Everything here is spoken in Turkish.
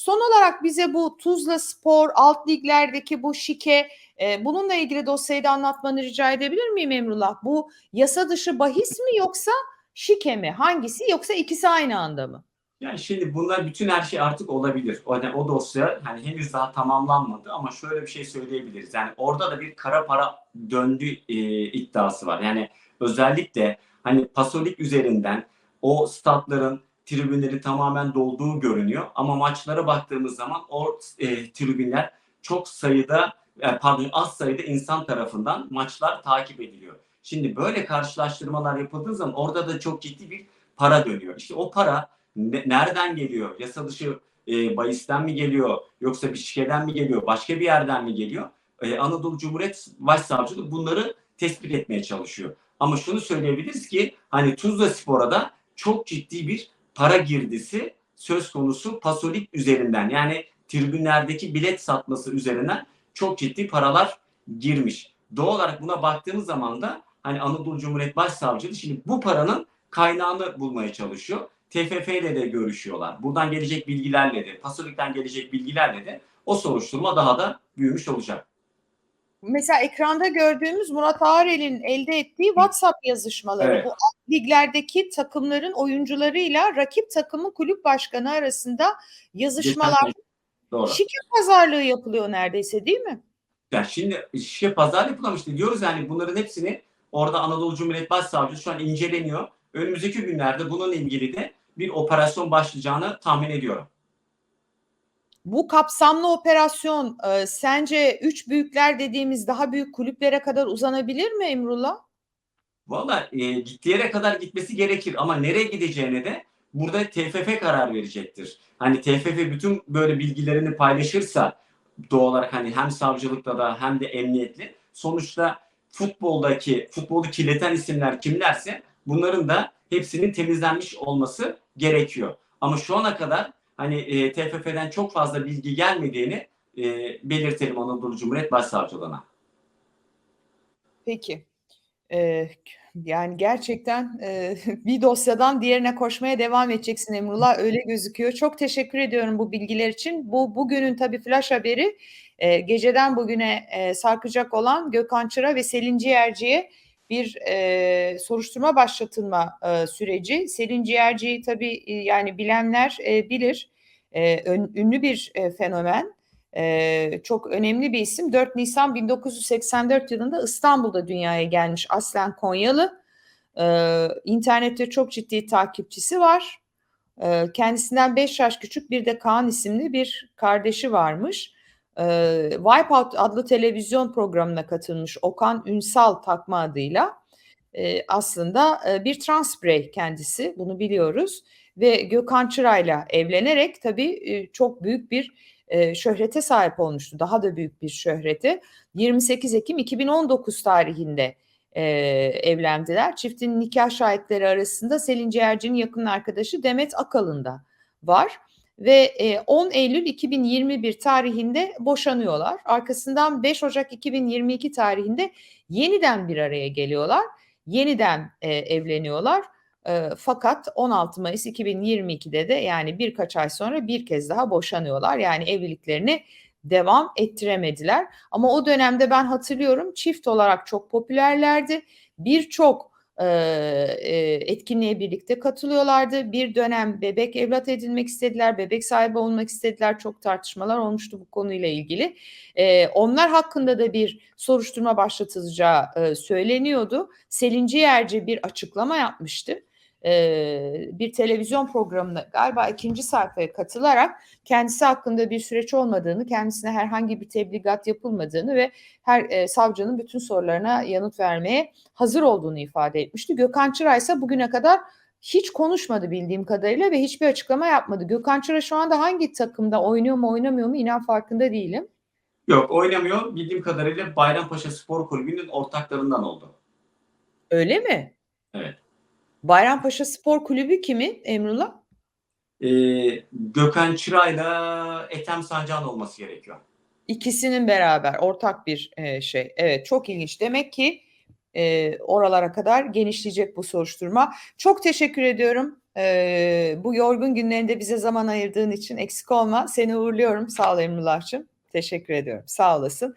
Son olarak bize bu Tuzla Spor, alt liglerdeki bu şike, e, bununla ilgili dosyayı da anlatmanı rica edebilir miyim Emrullah? Bu yasa dışı bahis mi yoksa şike mi? Hangisi yoksa ikisi aynı anda mı? Yani şimdi bunlar bütün her şey artık olabilir. O, o dosya hani henüz daha tamamlanmadı ama şöyle bir şey söyleyebiliriz. Yani orada da bir kara para döndü e, iddiası var. Yani özellikle hani Pasolik üzerinden o statların tribünleri tamamen dolduğu görünüyor. Ama maçlara baktığımız zaman o e, tribünler çok sayıda e, pardon az sayıda insan tarafından maçlar takip ediliyor. Şimdi böyle karşılaştırmalar yapıldığı zaman orada da çok ciddi bir para dönüyor. İşte o para ne, nereden geliyor? Yasa dışı e, bahisten mi geliyor? Yoksa bir şikeden mi geliyor? Başka bir yerden mi geliyor? E, Anadolu Cumhuriyet Başsavcılığı bunları tespit etmeye çalışıyor. Ama şunu söyleyebiliriz ki hani Tuzla Spor'a da çok ciddi bir para girdisi söz konusu Pasolik üzerinden yani tribünlerdeki bilet satması üzerinden çok ciddi paralar girmiş. Doğal olarak buna baktığımız zaman da hani Anadolu Cumhuriyet Başsavcılığı şimdi bu paranın kaynağını bulmaya çalışıyor. TFF ile de görüşüyorlar. Buradan gelecek bilgilerle de, Pasolik'ten gelecek bilgilerle de o soruşturma daha da büyümüş olacak. Mesela ekranda gördüğümüz Murat Ağrel'in elde ettiği WhatsApp yazışmaları. Evet. Bu alt liglerdeki takımların oyuncularıyla rakip takımın kulüp başkanı arasında yazışmalar, Doğru. şike pazarlığı yapılıyor neredeyse değil mi? Ya şimdi şişe pazar yapılamıştı diyoruz yani bunların hepsini orada Anadolu Cumhuriyet Başsavcısı şu an inceleniyor. Önümüzdeki günlerde bununla ilgili de bir operasyon başlayacağını tahmin ediyorum. Bu kapsamlı operasyon e, sence üç büyükler dediğimiz daha büyük kulüplere kadar uzanabilir mi Emrullah? Valla e, gittiği yere kadar gitmesi gerekir ama nereye gideceğine de burada TFF karar verecektir. Hani TFF bütün böyle bilgilerini paylaşırsa doğal olarak hani hem savcılıkta da hem de emniyetli sonuçta futboldaki futbolu kirleten isimler kimlerse bunların da hepsinin temizlenmiş olması gerekiyor. Ama şu ana kadar hani e, TFF'den çok fazla bilgi gelmediğini e, belirtelim Anadolu Cumhuriyet Başsavcılığına. Peki. Ee, yani gerçekten e, bir dosyadan diğerine koşmaya devam edeceksin Emrullah. Öyle gözüküyor. Çok teşekkür ediyorum bu bilgiler için. Bu bugünün tabii flash haberi e, geceden bugüne e, sarkacak olan Gökhan Çıra ve Selin Ciğerci'ye bir e, soruşturma başlatılma e, süreci. Selin Ciğerci'yi tabii e, yani bilenler e, bilir. E, ön, ünlü bir e, fenomen. Ee, çok önemli bir isim. 4 Nisan 1984 yılında İstanbul'da dünyaya gelmiş aslen Konyalı. Ee, internette çok ciddi takipçisi var. Ee, kendisinden 5 yaş küçük bir de Kaan isimli bir kardeşi varmış. Ee, Wipeout adlı televizyon programına katılmış Okan Ünsal takma adıyla. Ee, aslında e, bir trans birey kendisi bunu biliyoruz. Ve Gökhan Çıra'yla evlenerek tabii e, çok büyük bir e, şöhrete sahip olmuştu. Daha da büyük bir şöhreti. 28 Ekim 2019 tarihinde e, evlendiler. Çiftin nikah şahitleri arasında Selin Ciğerci'nin yakın arkadaşı Demet Akalın da var. Ve e, 10 Eylül 2021 tarihinde boşanıyorlar. Arkasından 5 Ocak 2022 tarihinde yeniden bir araya geliyorlar. Yeniden e, evleniyorlar. E, fakat 16 Mayıs 2022'de de yani birkaç ay sonra bir kez daha boşanıyorlar. Yani evliliklerini devam ettiremediler. Ama o dönemde ben hatırlıyorum çift olarak çok popülerlerdi. Birçok e, e, etkinliğe birlikte katılıyorlardı. Bir dönem bebek evlat edinmek istediler, bebek sahibi olmak istediler. Çok tartışmalar olmuştu bu konuyla ilgili. E, onlar hakkında da bir soruşturma başlatılacağı e, söyleniyordu. Selin Ciğerci bir açıklama yapmıştı bir televizyon programına galiba ikinci sayfaya katılarak kendisi hakkında bir süreç olmadığını, kendisine herhangi bir tebligat yapılmadığını ve her e, savcının bütün sorularına yanıt vermeye hazır olduğunu ifade etmişti. Gökhan Çıra ise bugüne kadar hiç konuşmadı bildiğim kadarıyla ve hiçbir açıklama yapmadı. Gökhan Çıra şu anda hangi takımda oynuyor mu oynamıyor mu inan farkında değilim. Yok oynamıyor. Bildiğim kadarıyla Bayrampaşa Spor Kulübü'nün ortaklarından oldu. Öyle mi? Evet. Bayrampaşa Spor Kulübü kimin Emrullah? Ee, Gökhan Çıra'yla Ethem Sancan olması gerekiyor. İkisinin beraber ortak bir e, şey. Evet çok ilginç. Demek ki e, oralara kadar genişleyecek bu soruşturma. Çok teşekkür ediyorum. Eee, bu yorgun günlerinde bize zaman ayırdığın için eksik olma. Seni uğurluyorum. Sağ ol Emrullah'cığım. Teşekkür ediyorum. Sağ olasın.